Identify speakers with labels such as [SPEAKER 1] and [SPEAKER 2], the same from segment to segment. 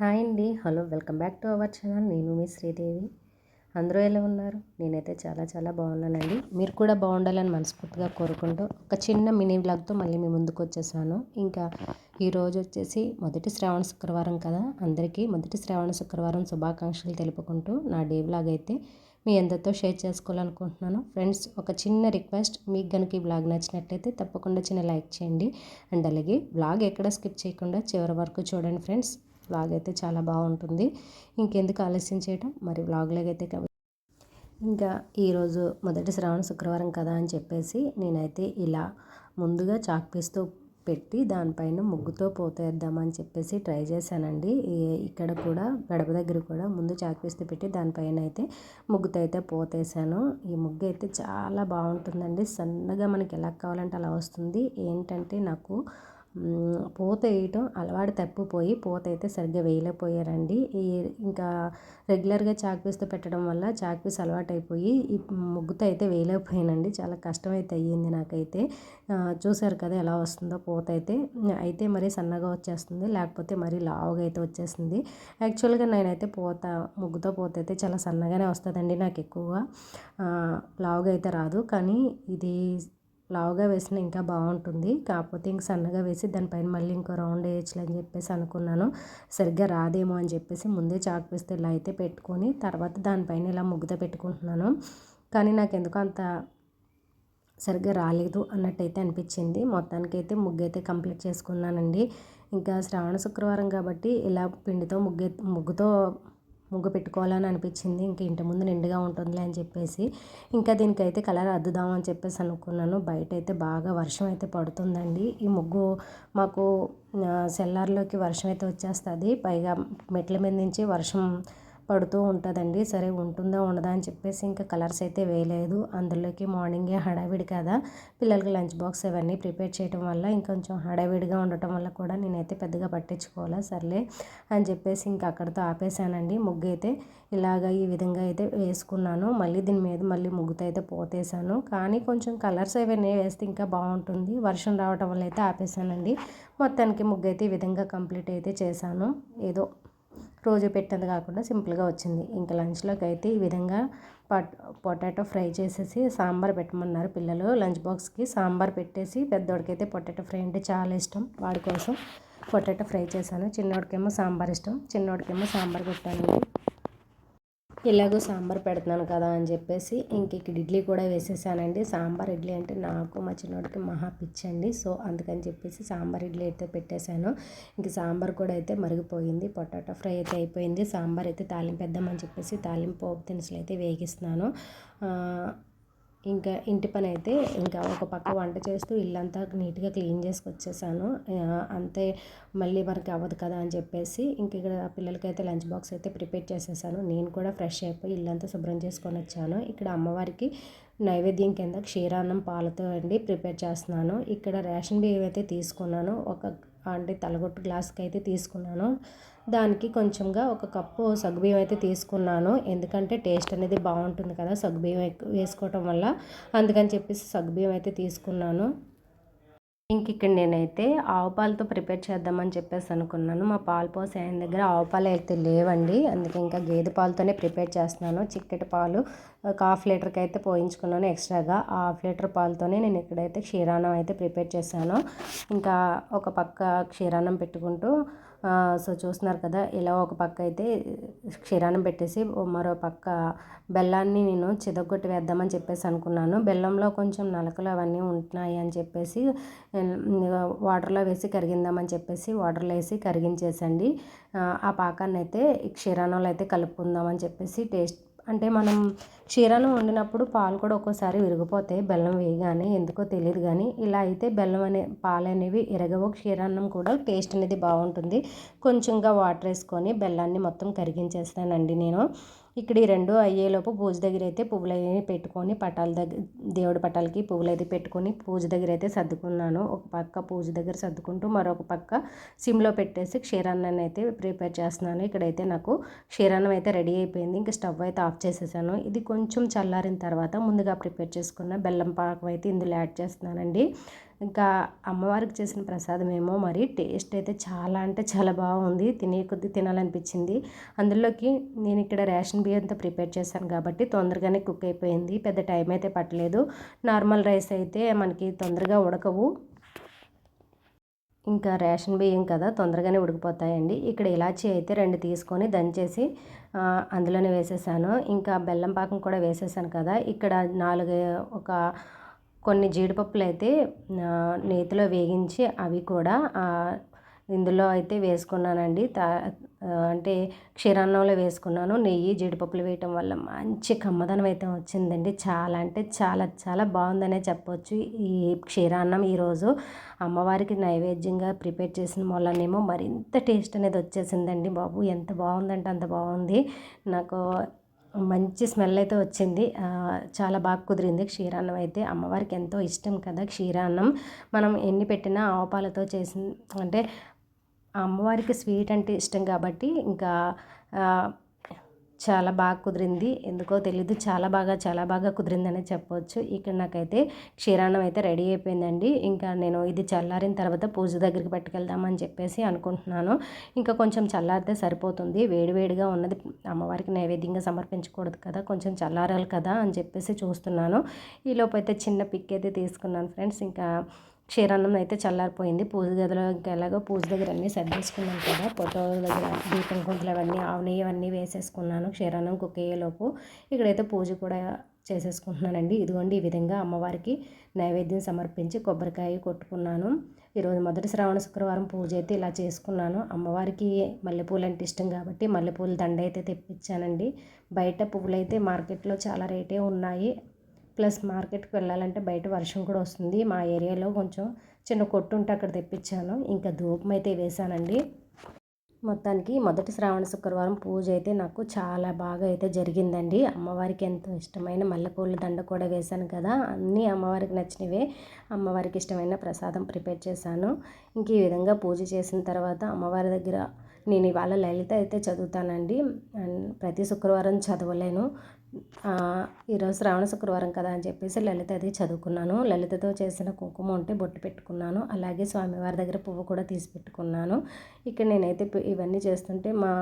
[SPEAKER 1] Hi అండి. Hello welcome back to our channel. నేను మీ శ్రీదేవి. అందరూ ఎలా ఉన్నారు? నేనైతే చాలా చాలా బాగున్నానండి. మీరు కూడా బాగుండాలని మనస్ఫూర్తిగా కోరుకుంటూ ఒక చిన్న మినీ బ్లాగ్తో మళ్ళీ మీ ముందుకు వచ్చేసాను. ఇంకా ఈరోజు వచ్చేసి మొదటి శ్రావణ శుక్రవారం కదా. అందరికీ మొదటి శ్రావణ శుక్రవారం శుభాకాంక్షలు తెలుపుకుంటూ నా డే బ్లాగ్ అయితే మీ అందరితో షేర్ చేసుకోవాలనుకుంటున్నాను. ఫ్రెండ్స్ ఒక చిన్న రిక్వెస్ట్. మీకు కనుక ఈ బ్లాగ్ నచ్చినట్లయితే తప్పకుండా చిన్న లైక్ చేయండి. అండ్ అలాగే బ్లాగ్ ఎక్కడ స్కిప్ చేయకుండా చివరి వరకు చూడండి ఫ్రెండ్స్. వ్లాగ్ అయితే చాలా బాగుంటుంది. ఇంకెందుకు ఆలస్యం చేయటం? మరి వ్లాగ్లోకి ఇంకా ఈరోజు మొదటి శ్రావణ శుక్రవారం కదా అని చెప్పేసి నేనైతే ఇలా ముందుగా చాక్ పీస్తో పెట్టి దానిపైన ముగ్గుతో పోతేద్దామని చెప్పేసి ట్రై చేశానండి. ఇక్కడ కూడా గడప దగ్గర కూడా ముందు చాక్ పీస్తో పెట్టి దానిపైన అయితే ముగ్గుతో అయితే పోతేసాను. ఈ ముగ్గు అయితే చాలా బాగుంటుందండి. సన్నగా మనకి ఎలా కావాలంటే అలా వస్తుంది. ఏంటంటే నాకు పూత వేయటం అలవాటు తప్పిపోయి పూత అయితే సరిగ్గా వేయలేకపోయారండి. ఈ ఇంకా రెగ్యులర్గా చాక్ పీస్తో పెట్టడం వల్ల చాక్ పీస్ అలవాటు అయిపోయి ఈ ముగ్గుతో అయితే వేయలేకపోయానండి. చాలా కష్టం అయితే అయ్యింది నాకైతే. చూసారు కదా ఎలా వస్తుందో పూత అయితే. అయితే మరీ సన్నగా వచ్చేస్తుంది లేకపోతే మరీ లావుగా అయితే వచ్చేస్తుంది. యాక్చువల్గా నేనైతే పూత ముగ్గుతో పూత అయితే చాలా సన్నగానే వస్తుందండి నాకు ఎక్కువగా లావుగా అయితే రాదు. కానీ ఇది లావుగా వేసిన ఇంకా బాగుంటుంది. కాకపోతే ఇంక సన్నగా వేసి దానిపైన మళ్ళీ ఇంకో రౌండ్ వేయచ్చులే అని చెప్పేసి అనుకున్నాను. సరిగ్గా రాదేమో అని చెప్పేసి ముందే చాకు వేస్తే ఇలా అయితే పెట్టుకొని తర్వాత దానిపైన ఇలా ముగ్గుతో పెట్టుకుంటున్నాను. కానీ నాకు ఎందుకు అంత సరిగ్గా రాలేదు అన్నట్టయితే అనిపించింది. మొత్తానికి అయితే ముగ్గు అయితే కంప్లీట్ చేసుకున్నానండి. ఇంకా శ్రావణ శుక్రవారం కాబట్టి ఇలా పిండితో ముగ్గు ముగ్గుతో ముగ్గు పెట్టుకోవాలని అనిపించింది. ఇంక ఇంటి ముందు నిండుగా ఉంటుందిలే అని చెప్పేసి ఇంకా దీనికైతే కలర్ అద్దుదాం అని చెప్పేసి అనుకున్నాను. బయట అయితే బాగా వర్షం అయితే పడుతుందండి. ఈ ముగ్గు మాకు సెల్లార్లోకి వర్షం అయితే వచ్చేస్తుంది. పైగా మెట్ల మీద నుంచి వర్షం పడుతూ ఉంటుందండి. సరే ఉంటుందా ఉండదా అని చెప్పేసి ఇంకా కలర్స్ అయితే వేయలేదు. అందులోకి మార్నింగే హడావిడి కదా. పిల్లలకి లంచ్ బాక్స్ అవన్నీ ప్రిపేర్ చేయడం వల్ల ఇంకొంచెం హడావిడిగా ఉండటం వల్ల కూడా నేనైతే పెద్దగా పట్టించుకోవాలా. సర్లే అని చెప్పేసి ఇంకా అక్కడితో ఆపేసానండి ముగ్గు అయితే ఇలాగ ఈ విధంగా అయితే వేసుకున్నాను. మళ్ళీ దీని మీద మళ్ళీ ముగ్గుతో అయితే పోతేసాను. కానీ కొంచెం కలర్స్ అవన్నీ వేస్తే ఇంకా బాగుంటుంది. వర్షం రావటం వల్ల అయితే ఆపేసానండి మొత్తానికి ముగ్గు అయితే ఈ విధంగా కంప్లీట్ అయితే చేశాను. ఏదో రోజు పెట్టేది కాకుండా సింపుల్గా వచ్చింది. ఇంకా లంచ్లోకి అయితే ఈ విధంగా పట్ పొటాటో ఫ్రై చేసేసి సాంబార్ పెట్టమన్నారు పిల్లలు. లంచ్ బాక్స్కి సాంబార్ పెట్టేసి పెద్దోడికైతే పొటాటో ఫ్రై అంటే చాలా ఇష్టం. వాడి కోసం పొటాటో ఫ్రై చేశాను. చిన్నోడికేమో సాంబార్ ఇష్టం. చిన్నోడికేమో సాంబార్ పెట్టాను. ఇలాగో సాంబార్ పెడుతున్నాను కదా అని చెప్పేసి ఇంక ఇక్కడ ఇడ్లీ కూడా వేసేసానండి. సాంబార్ ఇడ్లీ అంటే నాకు మా చిన్నోడికి మహా పిచ్చండి. సో అందుకని చెప్పేసి సాంబార్ ఇడ్లీ అయితే పెట్టేశాను. ఇంక సాంబార్ కూడా అయితే మరిగిపోయింది. పొటాటో ఫ్రై అయితే అయిపోయింది. సాంబార్ అయితే తాలింపు వేద్దామని చెప్పేసి తాలింపు దినుసులు అయితే వేగిస్తున్నాను. ఇంకా ఇంటి పని అయితే ఇంకా ఒక పక్క వంట చేస్తూ ఇల్లంతా నీట్గా క్లీన్ చేసుకొచ్చేసాను. అంతే మళ్ళీ మనకి అవ్వదు కదా అని చెప్పేసి ఇంక ఇక్కడ పిల్లలకైతే లంచ్ బాక్స్ అయితే ప్రిపేర్ చేసేసాను. నేను కూడా ఫ్రెష్ అయిపోయి ఇల్లంతా శుభ్రం చేసుకొని వచ్చాను. ఇక్కడ అమ్మవారికి నైవేద్యం కింద క్షీరాన్నం పాలతో అండి ప్రిపేర్ చేస్తున్నాను. ఇక్కడ రేషన్ బియ్యం అయితే తీసుకున్నాను. ఒక అంటే తలగొట్టు గ్లాస్కి అయితే తీసుకున్నాను. దానికి కొంచెంగా ఒక కప్పు సగ్గుబియ్యం అయితే తీసుకున్నాను. ఎందుకంటే టేస్ట్ అనేది బాగుంటుంది కదా సగ్గుబియ్యం ఎక్కువ వేసుకోవటం వల్ల. అందుకని చెప్పేసి సగ్గుబియ్యం అయితే తీసుకున్నాను. ఇంక ఇక్కడ నేనైతే ఆవు పాలతో ప్రిపేర్ చేద్దామని చెప్పేసి అనుకున్నాను. మా పాలు పోసే ఆయన దగ్గర ఆవు పాలు అయితే లేవండి. అందుకే ఇంకా గేదె పాలతోనే ప్రిపేర్ చేస్తున్నాను. చిక్కటి పాలు ఒక హాఫ్ లీటర్కి అయితే పోయించుకున్నాను ఎక్స్ట్రాగా. హాఫ్ లీటర్ పాలతోనే నేను ఇక్కడైతే క్షీరాన్నం అయితే ప్రిపేర్ చేశాను. ఇంకా ఒక పక్క క్షీరాన్నం పెట్టుకుంటూ సో చూస్తున్నారు కదా ఇలా ఒక పక్క అయితే క్షీరాన్ని పెట్టేసి మరో పక్క బెల్లాన్ని నేను చిదగొట్టి వేద్దామని చెప్పేసి అనుకున్నాను. బెల్లంలో కొంచెం నలకలు అవన్నీ ఉంటున్నాయి అని చెప్పేసి వాటర్లో వేసి కరిగిందామని చెప్పేసి వాటర్లో వేసి కరిగించేసండి. ఆ పాకాన్ని అయితే క్షీరాన్నంలో అయితే కలుపుకుందామని చెప్పేసి టేస్ట్ అంటే మనం క్షీరాన్నం వండినప్పుడు పాలు కూడా ఒక్కోసారి విరిగిపోతాయి బెల్లం వేయగానే ఎందుకో తెలియదు కానీ ఇలా అయితే బెల్లం అనే పాలు అనేవి ఎరగవు. క్షీరాన్నం కూడా టేస్ట్ అనేది బాగుంటుంది. కొంచెంగా వాటర్ వేసుకొని బెల్లాన్ని మొత్తం కరిగించేస్తానండి నేను. ఇక్కడ ఈ రెండు అయ్యేలోపు పూజ దగ్గర అయితే పువ్వులు అవి పెట్టుకొని పటాల దగ్గర దేవుడి పటాలకి పువ్వులు అయితే పెట్టుకొని పూజ దగ్గర అయితే సర్దుకున్నాను. ఒక పక్క పూజ దగ్గర సర్దుకుంటూ మరొక పక్క సిమ్లో పెట్టేసి క్షీరాన్నాన్ని అయితే ప్రిపేర్ చేస్తున్నాను. ఇక్కడైతే నాకు క్షీరాన్నం అయితే రెడీ అయిపోయింది. ఇంకా స్టవ్ అయితే ఆఫ్ చేసేసాను. ఇది కొంచెం చల్లారిన తర్వాత ముందుగా ప్రిపేర్ చేసుకున్న బెల్లం పాకం అయితే ఇందులో యాడ్ చేస్తున్నానండి. ఇంకా అమ్మవారికి చేసిన ప్రసాదం ఏమో మరి టేస్ట్ అయితే చాలా అంటే చాలా బాగుంది. తినే కొద్దీ తినాలనిపించింది. అందులోకి నేను ఇక్కడ రేషన్ బియ్యంతో ప్రిపేర్ చేశాను కాబట్టి తొందరగానే కుక్ అయిపోయింది. పెద్ద టైం అయితే పట్టలేదు. నార్మల్ రైస్ అయితే మనకి తొందరగా ఉడకవు. ఇంకా రేషన్ బియ్యం కదా తొందరగానే ఉడికిపోతాయండి. ఇక్కడ ఇలాచీ అయితే రెండు తీసుకొని దంచేసి అందులోనే వేసేసాను. ఇంకా బెల్లం పాకం కూడా వేసేసాను కదా. ఇక్కడ నాలుగు ఒక కొన్ని జీడిపప్పులు అయితే నేతిలో వేగించి అవి కూడా ఇందులో అయితే వేసుకున్నానండి. తా అంటే క్షీరాన్నంలో వేసుకున్నాను. నెయ్యి జీడిపప్పులు వేయటం వల్ల మంచి కమ్మదనం అయితే వచ్చిందండి. చాలా అంటే చాలా చాలా బాగుందనే చెప్పొచ్చు. ఈ క్షీరాన్నం ఈరోజు అమ్మవారికి నైవేద్యంగా ప్రిపేర్ చేసిన వల్లనేమో మరింత టేస్ట్ అనేది వచ్చేసిందండి బాబు. ఎంత బాగుందంటే అంత బాగుంది. నాకు మంచి స్మెల్ అయితే వచ్చింది. చాలా బాగా కుదిరింది క్షీరాన్నం అయితే. అమ్మవారికి ఎంతో ఇష్టం కదా క్షీరాన్నం. మనం ఎన్ని పెట్టినా ఆవుపాలతో చేసింది అంటే అమ్మవారికి స్వీట్ అంటే ఇష్టం కాబట్టి ఇంకా చాలా బాగా కుదిరింది. ఎందుకో తెలీదు చాలా బాగా చాలా బాగా కుదిరిందనే చెప్పవచ్చు ఇక్కడ నాకైతే క్షీరాన్నం అయితే రెడీ అయిపోయిందండి. ఇంకా నేను ఇది చల్లారిన తర్వాత పూజ దగ్గరికి పట్టుకెళ్దామని చెప్పేసి అనుకుంటున్నాను. ఇంకా కొంచెం చల్లారితే సరిపోతుంది. వేడివేడిగా ఉన్నది. అమ్మవారికి నైవేద్యంగా సమర్పించకూడదు కదా కొంచెం చల్లారాలి కదా అని చెప్పేసి చూస్తున్నాను. ఈలోపు అయితే చిన్న పిక్ అయితే తీసుకున్నాను ఫ్రెండ్స్. ఇంకా క్షీరాన్నం అయితే చల్లారిపోయింది. పూజ గదిలో ఎలాగో పూజ దగ్గర అన్నీ సర్దేసుకున్నాం కదా. ఫోటో దగ్గర దీపం కుంకులు అవన్నీ ఆవుని ఇవన్నీ అవన్నీ వేసేసుకున్నాను. క్షీరాన్నం కుక్ అయ్యేలోపు ఇక్కడైతే పూజ కూడా చేసేసుకుంటున్నానండి. ఇదిగోండి ఈ విధంగా అమ్మవారికి నైవేద్యం సమర్పించి కొబ్బరికాయ కొట్టుకున్నాను. ఈరోజు మొదటి శ్రావణ శుక్రవారం పూజ అయితే ఇలా చేసుకున్నాను. అమ్మవారికి మల్లెపూలు అంటే ఇష్టం కాబట్టి మల్లెపూల దండ అయితే తెప్పించానండి. బయట పువ్వులు అయితే మార్కెట్లో చాలా రేటే ఉన్నాయి. ప్లస్ మార్కెట్కి వెళ్ళాలంటే బయట వర్షం కూడా వస్తుంది. మా ఏరియాలో కొంచెం చిన్న కొట్టు ఉంటే అక్కడ తెప్పించాను. ఇంకా ధూపం అయితే వేశానండి. మొత్తానికి మొదటి శ్రావణ శుక్రవారం పూజ అయితే నాకు చాలా బాగా అయితే జరిగిందండి. అమ్మవారికి ఎంతో ఇష్టమైన మల్లెపూల దండ కూడా వేశాను కదా. అన్నీ అమ్మవారికి నచ్చినవే. అమ్మవారికి ఇష్టమైన ప్రసాదం ప్రిపేర్ చేశాను. ఇంక ఈ విధంగా పూజ చేసిన తర్వాత అమ్మవారి దగ్గర నేను ఇవాళ లలిత అయితే చదువుతానండి. ప్రతి శుక్రవారం చదవలేను. ఈరోజు శ్రావణ శుక్రవారం కదా అని చెప్పేసి లలిత అది చదువుకున్నాను. లలితతో చేసిన కుంకుమ ఉంటే బొట్టు పెట్టుకున్నాను. అలాగే స్వామివారి దగ్గర పువ్వు కూడా తీసి పెట్టుకున్నాను. ఇక్కడ నేనైతే ఇవన్నీ చేస్తుంటే మా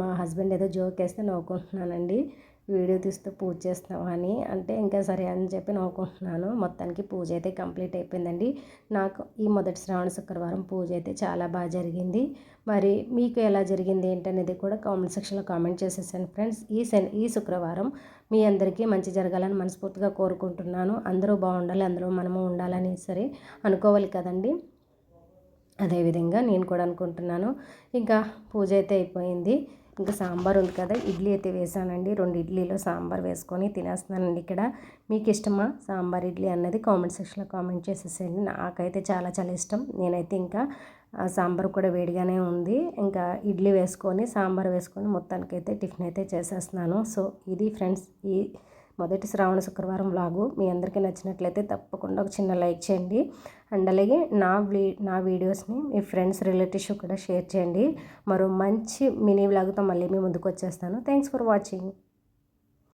[SPEAKER 1] మా హస్బెండ్ ఏదో జోక్ వేస్తే నవ్వుకుంటున్నానండి. వీడియో తీస్తూ పూజ చేస్తావా అని. అంటే ఇంకా సరే అని చెప్పి నవ్వుకుంటున్నాను మొత్తానికి పూజ అయితే కంప్లీట్ అయిపోయిందండి. నాకు ఈ మొదటి శ్రావణ శుక్రవారం పూజ అయితే చాలా బాగా జరిగింది. మరి మీకు ఎలా జరిగింది ఏంటనేది కూడా కామెంట్ సెక్షన్లో కామెంట్ చేసేసాను ఫ్రెండ్స్. ఈ శని ఈ శుక్రవారం మీ అందరికీ మంచి జరగాలని మనస్ఫూర్తిగా కోరుకుంటున్నాను. అందరూ బాగుండాలి అందరూ మనము ఉండాలని సరే అనుకోవాలి కదండి. అదేవిధంగా నేను కూడా అనుకుంటున్నాను. ఇంకా పూజ అయితే అయిపోయింది. ఇంకా సాంబార్ ఉంది కదా ఇడ్లీ అయితే వేసానండి. రెండు ఇడ్లీలో సాంబార్ వేసుకొని తినేస్తున్నానండి ఇక్కడ. మీకు ఇష్టమా సాంబార్ ఇడ్లీ అన్నది కామెంట్ సెక్షన్లో కామెంట్ చేసేసేయండి. నాకైతే చాలా చాలా ఇష్టం. నేనైతే ఇంకా సాంబార్ కూడా వేడిగానే ఉంది. ఇంకా ఇడ్లీ వేసుకొని సాంబార్ వేసుకొని మొత్తానికైతే టిఫిన్ అయితే చేసేస్తున్నాను. సో ఇది ఫ్రెండ్స్ ఈ మొదటి శ్రావణ శుక్రవారం వ్లాగు మీ అందరికీ నచ్చినట్లయితే తప్పకుండా ఒక చిన్న లైక్ చేయండి. అండ్ అలాగే నా వీ నా వీడియోస్ని మీ ఫ్రెండ్స్ రిలేటివ్స్ కూడా షేర్ చేయండి. మరో మంచి మినీ వ్లాగ్తో మళ్ళీ మీ ముందుకు వచ్చేస్తాను. Thanks for watching.